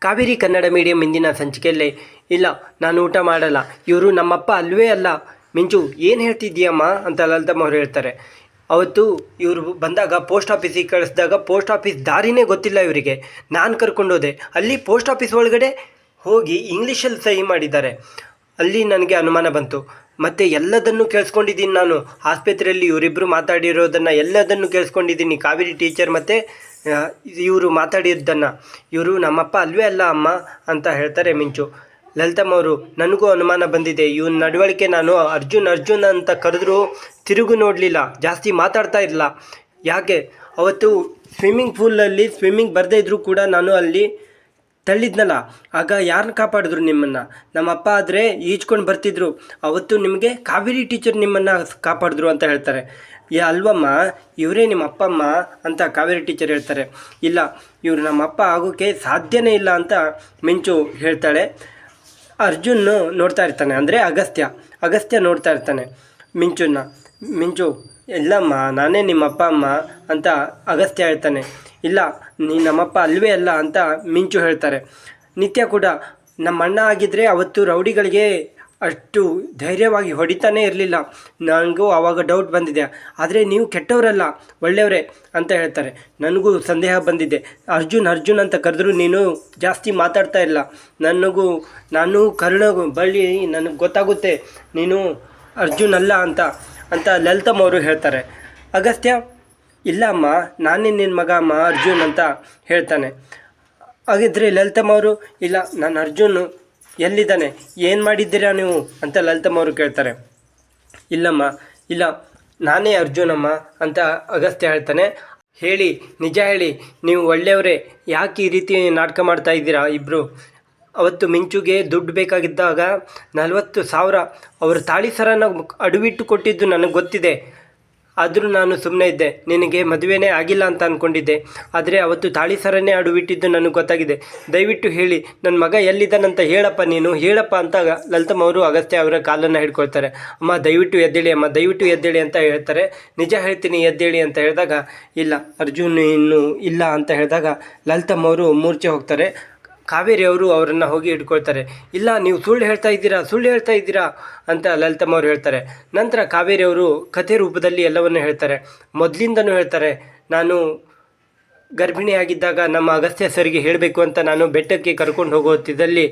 Kaveri Kannada medium ಇಂದಿನ ಸಂಚಿಕೆಯಲ್ಲಿ ಇಲ್ಲ, ನಾನು ಊಟ ಮಾಡಲ್ಲ. ಇವರು ನಮ್ಮಪ್ಪ ಅಲ್ವೇ ಅಲ್ಲ. ಮಿಂಚು, ಏನು ಹೇಳ್ತಿದ್ದೀಯಮ್ಮ? ಅಂತ ಲಲಿತಮ್ಮ ಅವರು ಹೇಳ್ತಾರೆ. ಅವತ್ತು ಇವರು ಬಂದಾಗ ಪೋಸ್ಟ್ ಆಫೀಸಿಗೆ ಕಳಿಸಿದಾಗ ಪೋಸ್ಟ್ ಆಫೀಸ್ ದಾರಿನೇ ಗೊತ್ತಿಲ್ಲ ಇವರಿಗೆ. ನಾನು ಕರ್ಕೊಂಡೋದೆ ಅಲ್ಲಿ ಪೋಸ್ಟ್ ಆಫೀಸ್ ಒಳಗಡೆ ಹೋಗಿ ಇಂಗ್ಲೀಷಲ್ಲಿ ಸಹಿ ಮಾಡಿದ್ದಾರೆ. ಅಲ್ಲಿ ನನಗೆ ಅನುಮಾನ ಬಂತು. ಮತ್ತು ಎಲ್ಲದನ್ನು ಕೇಳಿಸ್ಕೊಂಡಿದ್ದೀನಿ ನಾನು. ಆಸ್ಪತ್ರೆಯಲ್ಲಿ ಇವರಿಬ್ಬರು ಮಾತಾಡಿರೋದನ್ನು ಎಲ್ಲದನ್ನು ಕೇಳಿಸ್ಕೊಂಡಿದ್ದೀನಿ. ಕಾವೇರಿ ಟೀಚರ್ ಮತ್ತು ಇವರು ಮಾತಾಡಿದ್ದನ್ನು. ಇವರು ನಮ್ಮಪ್ಪ ಅಲ್ವೇ ಅಲ್ಲ ಅಮ್ಮ ಅಂತ ಹೇಳ್ತಾರೆ ಮಿಂಚು. ಲಲಿತಮ್ಮ ಅವರು, ನನಗೂ ಅನುಮಾನ ಬಂದಿದೆ. ಇವನ ನಡವಳಿಕೆ ನಾನು ಅರ್ಜುನ್ ಅರ್ಜುನ್ ಅಂತ ಕರೆದ್ರು ತಿರುಗು ನೋಡಲಿಲ್ಲ. ಜಾಸ್ತಿ ಮಾತಾಡ್ತಾ ಇರಲಿಲ್ಲ. ಯಾಕೆ? ಅವತ್ತು ಸ್ವಿಮ್ಮಿಂಗ್ ಪೂಲಲ್ಲಿ ಸ್ವಿಮ್ಮಿಂಗ್ ಬರದೇ ಇದ್ದರೂ ಕೂಡ ನಾನು ಅಲ್ಲಿ ತಳ್ಳಿದ್ನಲ್ಲ, ಆಗ ಯಾರನ್ನ ಕಾಪಾಡಿದ್ರು ನಿಮ್ಮನ್ನು? ನಮ್ಮಪ್ಪ ಆದರೆ ಈಜ್ಕೊಂಡು ಬರ್ತಿದ್ರು. ಅವತ್ತು ನಿಮಗೆ ಕಾವೇರಿ ಟೀಚರ್ ನಿಮ್ಮನ್ನು ಕಾಪಾಡಿದ್ರು ಅಂತ ಹೇಳ್ತಾರೆ. ಯಾ ಅಲ್ವಮ್ಮ, ಇವರೇ ನಿಮ್ಮ ಅಪ್ಪಮ್ಮ ಅಂತ ಕಾವೇರಿ ಟೀಚರ್ ಹೇಳ್ತಾರೆ. ಇಲ್ಲ, ಇವರು ನಮ್ಮ ಅಪ್ಪ ಆಗೋಕ್ಕೆ ಸಾಧ್ಯನೇ ಇಲ್ಲ ಅಂತ ಮಿಂಚು ಹೇಳ್ತಾಳೆ. ಅರ್ಜುನ್ ನೋಡ್ತಾ ಇರ್ತಾನೆ, ಅಂದರೆ ಅಗಸ್ತ್ಯ. ಅಗಸ್ತ್ಯ ನೋಡ್ತಾ ಇರ್ತಾನೆ ಮಿಂಚುನ ಮಿಂಚು ಇಲ್ಲಮ್ಮ ನಾನೇ ನಿಮ್ಮ ಅಪ್ಪ ಅಮ್ಮ ಅಂತ ಅಗಸ್ತ್ಯ ಹೇಳ್ತಾನೆ. ಇಲ್ಲ, ನೀ ನಮ್ಮಪ್ಪ ಅಲ್ವೇ ಅಲ್ಲ ಅಂತ ಮಿಂಚು ಹೇಳ್ತಾರೆ. ನಿತ್ಯ ಕೂಡ ನಮ್ಮ ಅಣ್ಣ ಆಗಿದ್ದರೆ ಅವತ್ತು ರೌಡಿಗಳಿಗೆ ಅಷ್ಟು ಧೈರ್ಯವಾಗಿ ಹೊಡಿತಾನೇ ಇರಲಿಲ್ಲ. ನನಗೂ ಆವಾಗ ಡೌಟ್ ಬಂದಿದೆ. ಆದರೆ ನೀವು ಕೆಟ್ಟವರಲ್ಲ, ಒಳ್ಳೆಯವರೇ ಅಂತ ಹೇಳ್ತಾರೆ. ನನಗೂ ಸಂದೇಹ ಬಂದಿದೆ. ಅರ್ಜುನ್ ಅರ್ಜುನ್ ಅಂತ ಕರೆದ್ರು ನೀನು ಜಾಸ್ತಿ ಮಾತಾಡ್ತಾ ಇಲ್ಲ ನನಗೂ, ನಾನು ಕರುಣ, ಬಳ್ಳಿ ನನಗೆ ಗೊತ್ತಾಗುತ್ತೆ. ನೀನು ಅರ್ಜುನ್ ಅಲ್ಲ ಅಂತ ಅಂತ ಲಲಿತಮ್ ಅವರು ಹೇಳ್ತಾರೆ. ಅಗಸ್ತ್ಯ ಇಲ್ಲ ಅಮ್ಮ ನಾನೇ ನಿನ್ನ ಮಗ ಅಮ್ಮ ಅರ್ಜುನ್ ಅಂತ ಹೇಳ್ತಾನೆ. ಹಾಗಿದ್ರೆ ಲಲಿತಮ್ಮ ಅವರು, ಇಲ್ಲ, ನಾನು ಅರ್ಜುನ್ ಎಲ್ಲಿದ್ದಾನೆ, ಏನು ಮಾಡಿದ್ದೀರಾ ನೀವು? ಅಂತ ಲಲಿತಮ್ಮ ಅವರು ಕೇಳ್ತಾರೆ. ಇಲ್ಲಮ್ಮ, ಇಲ್ಲ, ನಾನೇ ಅರ್ಜುನಮ್ಮ ಅಂತ ಅಗಸ್ತ್ಯ ಹೇಳ್ತಾನೆ. ಹೇಳಿ, ನಿಜ ಹೇಳಿ, ನೀವು ಒಳ್ಳೆಯವರೇ, ಯಾಕೆ ಈ ರೀತಿ ನಾಟಕ ಮಾಡ್ತಾ ಇದ್ದೀರಾ ಇಬ್ಬರು ಅವತ್ತು ಮಿಂಚುಗೆ ದುಡ್ಡು ಬೇಕಾಗಿದ್ದಾಗ ನಲವತ್ತು ಸಾವಿರ, ಅವರು ತಾಳಿ ಸರನ ಅಡವಿಟ್ಟು ಕೊಟ್ಟಿದ್ದು ನನಗೆ ಗೊತ್ತಿದೆ. ಆದರೂ ನಾನು ಸುಮ್ಮನೆ ಇದ್ದೆ. ನಿನಗೆ ಮದುವೆನೇ ಆಗಿಲ್ಲ ಅಂತ ಅಂದ್ಕೊಂಡಿದ್ದೆ ಆದರೆ ಅವತ್ತು ತಾಳಿ ಸರನೇ ಅಡುಬಿಟ್ಟಿದ್ದು ನನಗೆ ಗೊತ್ತಾಗಿದೆ. ದಯವಿಟ್ಟು ಹೇಳಿ ನನ್ನ ಮಗ ಎಲ್ಲಿದ್ದಾನಂತ ಹೇಳಪ್ಪ ನೀನು. ಹೇಳಪ್ಪ ಅಂತ ಲಲಿತಮ್ಮ ಅವರು ಅಗಸ್ತ್ಯ ಅವರ ಕಾಲನ್ನು ಹಿಡ್ಕೊಳ್ತಾರೆ. ಅಮ್ಮ, ದಯವಿಟ್ಟು ಎದ್ದೇಳಿ ಅಮ್ಮ, ದಯವಿಟ್ಟು ಎದ್ದೇಳಿ ಅಂತ ಹೇಳ್ತಾರೆ. ನಿಜ ಹೇಳ್ತೀನಿ, ಎದ್ದೇಳಿ ಅಂತ ಹೇಳಿದಾಗ, ಇಲ್ಲ, ಅರ್ಜುನ್ ಇನ್ನು ಇಲ್ಲ ಅಂತ ಹೇಳಿದಾಗ ಲಲಿತಮ್ಮ ಅವರು ಮೂರ್ಛೆ ಹೋಗ್ತಾರೆ. ಕಾವೇರಿ ಅವರು ಅವರನ್ನು ಹೋಗಿ ಇಟ್ಕೊಳ್ತಾರೆ ಇಲ್ಲ, ನೀವು ಸುಳ್ಳು ಹೇಳ್ತಾ ಇದ್ದೀರಾ, ಸುಳ್ಳು ಹೇಳ್ತಾ ಇದ್ದೀರಾ ಅಂತ ಲಲಿತಮ್ಮ ಅವರು ಹೇಳ್ತಾರೆ. ನಂತರ ಕಾವೇರಿ ಅವರು ಕಥೆ ರೂಪದಲ್ಲಿ ಎಲ್ಲವನ್ನು ಹೇಳ್ತಾರೆ. ಮೊದಲಿಂದನೂ ಹೇಳ್ತಾರೆ, ನಾನು ಗರ್ಭಿಣಿಯಾಗಿದ್ದಾಗ ನಮ್ಮ ಅಗಸ್ತ್ಯ ಸರಿಗೆ ಹೇಳಬೇಕು ಅಂತ ನಾನು ಬೆಟ್ಟಕ್ಕೆ ಕರ್ಕೊಂಡು ಹೋಗೋತ್ತಿದ್ದಲ್ಲಿ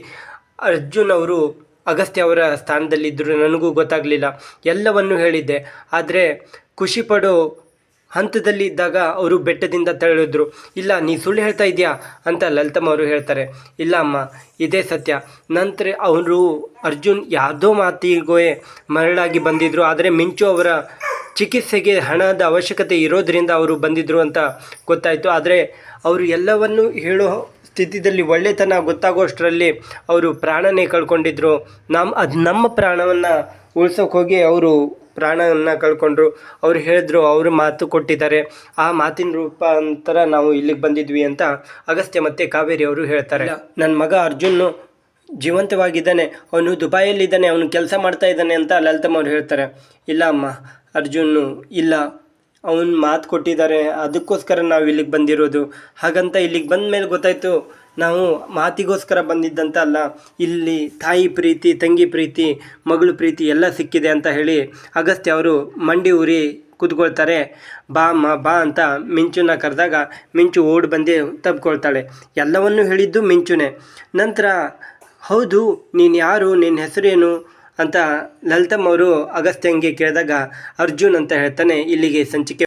ಅರ್ಜುನ್ ಅವರು ಅಗಸ್ತ್ಯ ಅವರ ಸ್ಥಾನದಲ್ಲಿದ್ದರು. ನನಗೂ ಗೊತ್ತಾಗಲಿಲ್ಲ. ಎಲ್ಲವನ್ನೂ ಹೇಳಿದ್ದೆ. ಆದರೆ ಖುಷಿ ಪಡೋ ಹಂತದಲ್ಲಿ ಇದ್ದಾಗ ಅವರು ಬೆಟ್ಟದಿಂದ ತೆರಳಿದ್ರು. ಇಲ್ಲ, ನೀ ಸುಳ್ಳು ಹೇಳ್ತಾ ಇದೆಯಾ ಅಂತ ಲಲಿತಮ್ಮ ಅವರು ಹೇಳ್ತಾರೆ. ಇಲ್ಲ, ಅಮ್ಮ, ಇದೇ ಸತ್ಯ. ನಂತರ ಅವರು ಅರ್ಜುನ್ ಯಾವುದೋ ಮಾತಿಗೋಯೇ ಮರಳಾಗಿ ಬಂದಿದ್ದರು ಆದರೆ ಮಿಂಚು ಅವರ ಚಿಕಿತ್ಸೆಗೆ ಹಣದ ಅವಶ್ಯಕತೆ ಇರೋದರಿಂದ ಅವರು ಬಂದಿದ್ದರು ಅಂತ ಗೊತ್ತಾಯಿತು. ಆದರೆ ಅವರು ಎಲ್ಲವನ್ನು ಹೇಳೋ ಸ್ಥಿತಿಯಲ್ಲಿ ಒಳ್ಳೆತನ ಗೊತ್ತಾಗೋಷ್ಟರಲ್ಲಿ ಅವರು ಪ್ರಾಣನೇ ಕಳ್ಕೊಂಡಿದ್ರು. ನಮ್ಮ ಅದು ನಮ್ಮ ಪ್ರಾಣವನ್ನು ಉಳ್ಸೋಕೆ ಹೋಗಿ ಅವರು ಪ್ರಾಣವನ್ನು ಕಳ್ಕೊಂಡ್ರು. ಅವ್ರು ಹೇಳಿದ್ರು ಅವರು ಮಾತು ಕೊಟ್ಟಿದ್ದಾರೆ. ಆ ಮಾತಿನ ರೂಪಾಂತರ ನಾವು ಇಲ್ಲಿಗೆ ಬಂದಿದ್ವಿ ಅಂತ ಅಗಸ್ತ್ಯ ಮತ್ತು ಕಾವೇರಿ ಅವರು ಹೇಳ್ತಾರೆ. ನನ್ನ ಮಗ ಅರ್ಜುನ್ ಜೀವಂತವಾಗಿದ್ದಾನೆ. ಅವನು ದುಬಾಯಲ್ಲಿದ್ದಾನೆ ಅವನು ಕೆಲಸ ಮಾಡ್ತಾ ಇದ್ದಾನೆ ಅಂತ ಲಲಿತಮ್ಮ ಅವ್ರು ಹೇಳ್ತಾರೆ. ಇಲ್ಲ ಅಮ್ಮ ಅರ್ಜುನು ಇಲ್ಲ. ಅವನು ಮಾತು ಕೊಟ್ಟಿದ್ದಾರೆ ಅದಕ್ಕೋಸ್ಕರ ನಾವು ಇಲ್ಲಿಗೆ ಬಂದಿರೋದು. ಹಾಗಂತ ಇಲ್ಲಿಗೆ ಬಂದ ಮೇಲೆ ಗೊತ್ತಾಯಿತು ನಾವು ಮಾತಿಗೋಸ್ಕರ ಬಂದಿದ್ದಂತ ಅಲ್ಲ, ಇಲ್ಲಿ ತಾಯಿ ಪ್ರೀತಿ, ತಂಗಿ ಪ್ರೀತಿ, ಮಗಳು ಪ್ರೀತಿ ಎಲ್ಲ ಸಿಕ್ಕಿದೆ ಅಂತ ಹೇಳಿ ಅಗಸ್ತ್ಯ ಅವರು ಮಂಡಿ ಉರಿ ಕೂತ್ಕೊಳ್ತಾರೆ. ಬಾ ಅಮ್ಮ, ಬಾ ಅಂತ ಮಿಂಚುನ ಕರೆದಾಗ ಮಿಂಚು ಓಡಿ ಬಂದು ತಬ್ಕೊಳ್ತಾಳೆ. ಎಲ್ಲವನ್ನೂ ಹೇಳಿದ್ದು ಮಿಂಚುನೇ. ನಂತರ, ಹೌದು, ನೀನು ಯಾರು ನಿನ್ನ ಹೆಸರೇನು ಅಂತ ಲಲಿತಮ್ಮ ಅವರು ಅಗಸ್ತ್ಯಂಗೆ ಕೇಳಿದಾಗ ಅರ್ಜುನ್ ಅಂತ ಹೇಳ್ತಾನೆ ಇಲ್ಲಿಗೆ ಸಂಚಿಕೆ